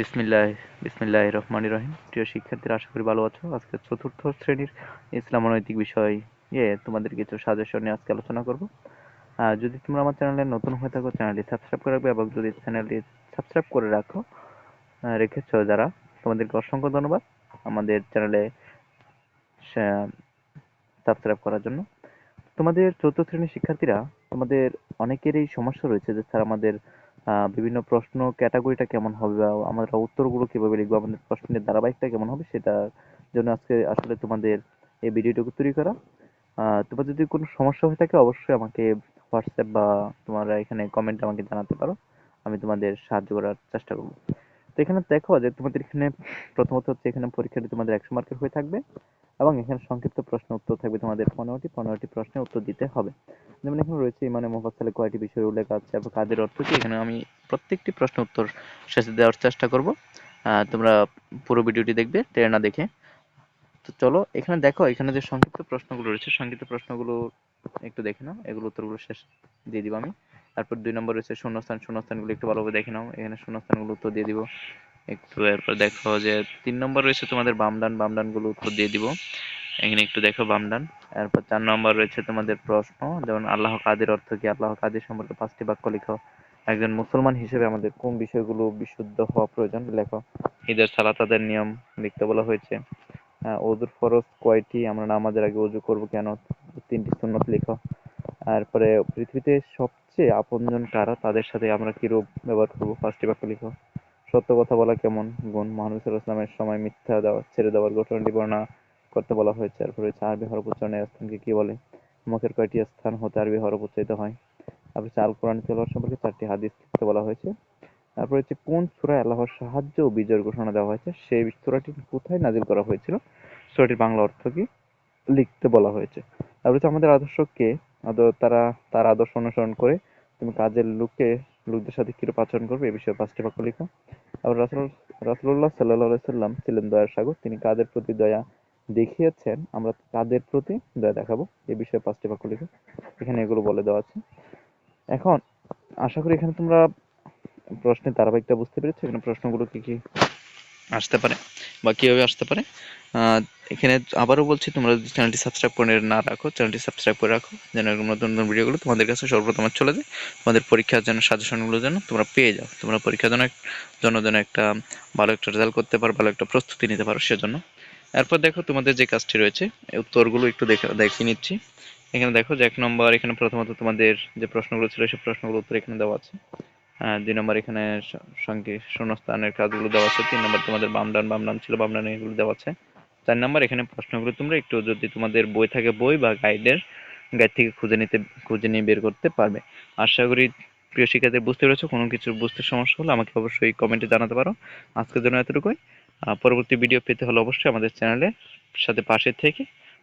বিসমিল্লাহ বিসমিল্লাহ রহমান রহিম। প্রিয় শিক্ষার্থীরা, আশা করি ভালো আছো। আজকে চতুর্থ শ্রেণির ইসলাম অনৈতিক বিষয় ইয়ে তোমাদের কিছু সাজেশন নিয়ে আজকে আলোচনা করব। যদি তোমরা আমার চ্যানেলে নতুন হয়ে থাকো, চ্যানেলটি সাবস্ক্রাইব করে রাখবে এবং যদি চ্যানেলটি সাবস্ক্রাইব করে রাখো রেখেছো যারা, তোমাদেরকে অসংখ্য ধন্যবাদ আমাদের চ্যানেলে সাবস্ক্রাইব করার জন্য। তোমাদের চতুর্থ শ্রেণির শিক্ষার্থীরা, তোমাদের অনেকেরই সমস্যা রয়েছে যে স্যার আমাদের বিভিন্ন প্রশ্ন ক্যাটাগরিটা কেমন হবে বা আমরা উত্তরগুলো কীভাবে লিখব, আমাদের প্রশ্নের ধারাবাহিকটা কেমন হবে সেটার জন্য আজকে আসলে তোমাদের এই ভিডিওটুকু তৈরি করা। তোমার যদি কোনো সমস্যা হয়ে থাকে অবশ্যই আমাকে হোয়াটসঅ্যাপ বা তোমরা এখানে কমেন্ট আমাকে জানাতে পারো। আমি তোমাদের সাহায্য করার চেষ্টা করব। তো এখানে দেখো যে তোমাদের এখানে প্রথমত হচ্ছে এখানে পরীক্ষাটি তোমাদের একশো মার্কের হয়ে থাকবে। এবং এখানে সংক্ষিপ্ত প্রশ্ন উত্তর থাকবে তোমাদের পনেরোটি পনেরোটি প্রশ্নের উত্তর দিতে হবে। যেমন এখানে রয়েছে ইমানে মোফাসালে কয়টি বিষয়ের উল্লেখ আছে এবং কাদের অর্থ কি? এখানে আমি প্রত্যেকটি প্রশ্ন উত্তর শেষে দেওয়ার চেষ্টা করব। তোমরা পুরো ভিডিওটি দেখবে না দেখে। তো চলো, এখানে দেখো, এখানে যে সংক্ষিপ্ত প্রশ্নগুলো রয়েছে, সংক্ষিপ্ত প্রশ্নগুলো একটু দেখে নাও। এগুলো উত্তরগুলো শেষ দিয়ে দিব আমি। তারপর দুই নম্বর রয়েছে শূন্যস্থান, শূন্যস্থানগুলো একটু ভালোভাবে দেখে নাও। এখানে শূন্যস্থানগুলো উত্তর দিয়ে দিব। একটু এরপর দেখো যে তিন নম্বর রয়েছে তোমাদের বাম ডান বাম ডানগুলো উত্তর দিয়ে দিব। এখানে একটু দেখো বাম ডান এরপর চার নম্বর রয়েছে তোমাদের প্রশ্ন যেমন আল্লাহ কাদের অর্থ কি? আল্লাহ কাদের সম্পর্কে পাঁচটি বাক্য লেখো। একজন মুসলমান হিসেবে আমাদের কোন বিষয়গুলো বিশুদ্ধ হওয়া প্রয়োজন? লেখো ঈদের সালাত তাদের নিয়ম লিখতে বলা হয়েছে। আহ, ওযুর ফরজ কয়টি? আমরা নামাজের আগে ওযু করব কেন? তিনটি সুন্নত লেখো। তারপরে পৃথিবীতে সবচেয়ে আপনজন কারা? তাদের সাথে আমরা কিরূপ ব্যবহার করব? পাঁচটি বাক্য লিখো। সত্য কথা বলা কেমন? গুণ মহানবী ওয়াসাল্লামের সময় মিথ্যা দেওয়া, ছেড়ে দেওয়ার ঘটনাটি বর্ণনা করতে বলা হয়েছে। তারপরে হচ্ছে আরবি হরফ উচ্চারণের স্থানকে কি বলে? মুখের কয়টি স্থান হতে আরবি হরফ উচ্চারিত হয়? তারপর হচ্ছে আল কোরআন তেলাওয়াত সম্পর্কে চারটি হাদিস লিখতে বলা হয়েছে। তারপর হচ্ছে কোন সূরায় আল্লাহর সাহায্য ও বিজয়ের ঘোষণা দেওয়া হয়েছে? সেই সূরাটি কোথায় নাজিল করা হয়েছিল? সূরাটির বাংলা অর্থ কি? লিখতে বলা হয়েছে। তারপর হচ্ছে আমাদের আদর্শ কে তারা, তার আদর্শ অনুসরণ করে তুমি কাজের লোককে লোকদের সাথে কিরূপ আচরণ করবে, এ বিষয়ে পাঁচটি বাক্য লিখো। আবার রাসুল্লাহ আলাইহি সাল্লাম ছিলেন দয়ার সাগর, তিনি কাদের প্রতি দয়া দেখিয়েছেন? আমরা কাদের প্রতি দয়া দেখাবো? এ বিষয়ে পাঁচটি বাক্য লিখো। এখানে এগুলো বলে দেওয়া আছে। এখন, আশা করি এখানে তোমরা প্রশ্নের ধারাবাহিকটা বুঝতে পেরেছ। এখানে প্রশ্নগুলো কি কি আসতে পারে? বা কীভাবে আসতে পারে এখানে আবারও বলছি, তোমরা যদি চ্যানেলটি সাবস্ক্রাইব করে না রাখো চ্যানেলটি সাবস্ক্রাইব করে রাখো, যেন এরকম নতুন নতুন ভিডিওগুলো তোমাদের কাছে সর্বপ্রথম চলে যায়, তোমাদের পরীক্ষার জন্য সাজেশনগুলো যেন তোমরা পেয়ে যাও, তোমরা পরীক্ষার জন্য জন্য যেন একটা ভালো একটা রেজাল্ট করতে পারো, ভালো একটা প্রস্তুতি নিতে পারো সেজন্য। এরপর দেখো তোমাদের যে কাজটি রয়েছে উত্তরগুলো একটু দেখে দেখিয়ে নিচ্ছি। এখানে দেখো যে এক নম্বর, এখানে প্রথমত তোমাদের যে প্রশ্নগুলো ছিল সেই প্রশ্নগুলো উত্তর এখানে দেওয়া আছে। দুই নম্বর এখানে সঙ্গে শূন্যস্থানের কাজগুলো দেওয়া আছে। তিন নম্বর তোমাদের বাম ডান বাম ডান ছিল, বাম ডান এগুলো দেওয়া আছে। চার নম্বর এখানে প্রশ্নগুলো তোমরা একটু যদি তোমাদের বই থাকে, বই বা গাইডের গাইড থেকে খুঁজে নিতে, খুঁজে নিয়ে বের করতে পারবে। আশা করি প্রিয় শিক্ষার্থী বুঝতে পেরেছ, কোনো কিছু বুঝতে সমস্যা হলে আমাকে অবশ্যই কমেন্টে জানাতে পারো। আজকের জন্য এতটুকুই। পরবর্তী ভিডিও পেতে হলে অবশ্যই আমাদের চ্যানেলের সাথে পাশে থেকে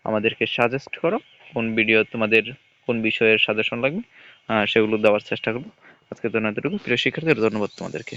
আমাদেরকে সাজেস্ট করো কোন ভিডিও তোমাদের, কোন বিষয়ের সাজেশন লাগবে। সেগুলো দেওয়ার চেষ্টা করব। আজকের জন্য এতটুকু। প্রিয় শিক্ষার্থীদের ধন্যবাদ তোমাদেরকে।